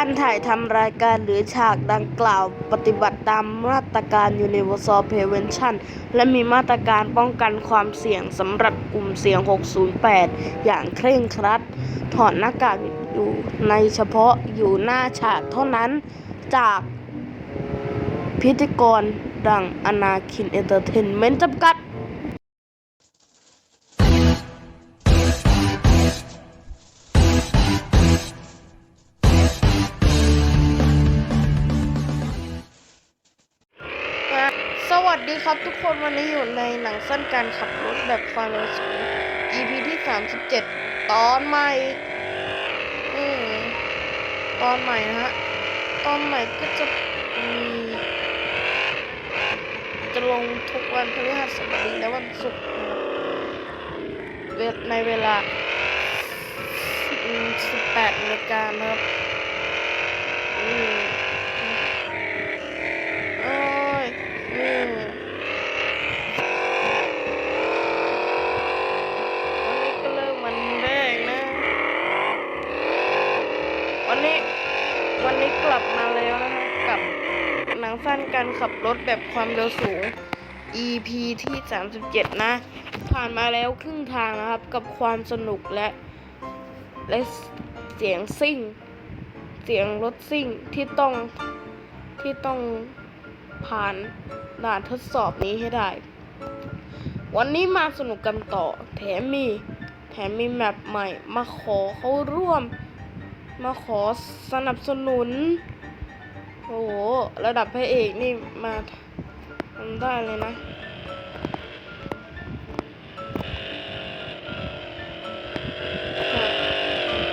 การถ่ายทำรายการหรือฉากดังกล่าวปฏิบัติตามมาตรการ Universal Prevention และมีมาตรการป้องกันความเสี่ยงสำหรับกลุ่มเสี่ยง 608 อย่างเคร่งครัด ถอดหน้ากากอยู่ในเฉพาะอยู่หน้าฉากเท่านั้นจากพิธีกรดังอนาคินเอนเตอร์เทนเมนต์จำกัด วัสดีครับทุกคนวันนี้อยู่ในหนังสั้นการขับรถแบบความเรสู EP ที่ 37 ตอนใหม่อืมตอนใหม่นะฮะ ตอนใหม่ก็จะมีจะลงทุกวันพฤหัสบดีและวันศุกร์ในเวลา 18นาฬิกานะครับอืม โอ้ยอืมวันนี้ก็เริ่มวันแรกนะ วันนี้ วันนี้กลับมาแล้วนะคะกับหนังสั้นการขับรถแบบความเร็วสูง EP ที่ 37 นะ ผ่านมาแล้วครึ่งทางนะครับ กับความสนุกและและเสียงซิ่ง เสียงรถซิ่งที่ต้องที่ต้องผ่านด่านทดสอบนี้ให้ได้ วันนี้มาสนุกกันต่อ แถมมี แถมมีแมปใหม่มาขอเขาร่วม มาขอสนับสนุน โอ้โห ระดับพระเอกนี่มาทำได้เลยนะ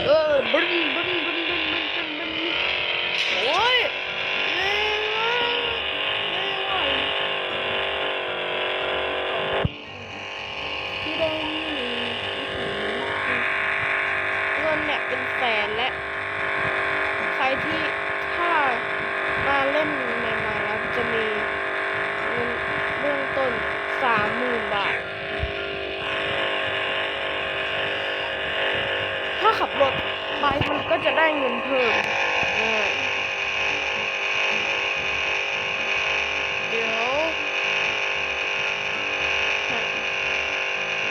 เออบึ้นบึ้นบึ้นบึ้นบึ้นบึ้นบึ้นโอ้ยแรงมากแรงว่ะที่ได้นี่เงินเนี่ยเป็นแสนและ ใครที่ถ้ามาเล่นใหม่ๆแล้วจะมีเงินเบื้องต้นสามหมื่นบาท ถ้าขับรถไปมันก็จะได้เงินเพิ่มเดี๋ยวอะ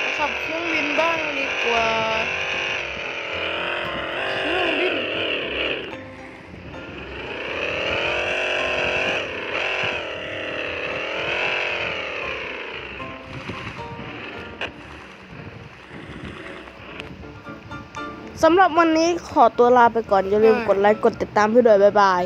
มาขับเครื่องบินบ้างดีกว่า สำหรับวันนี้ขอตัวลาไปก่อนอย่าลืมกดไลค์กดติดตามพี่ด้วยบ๊ายบาย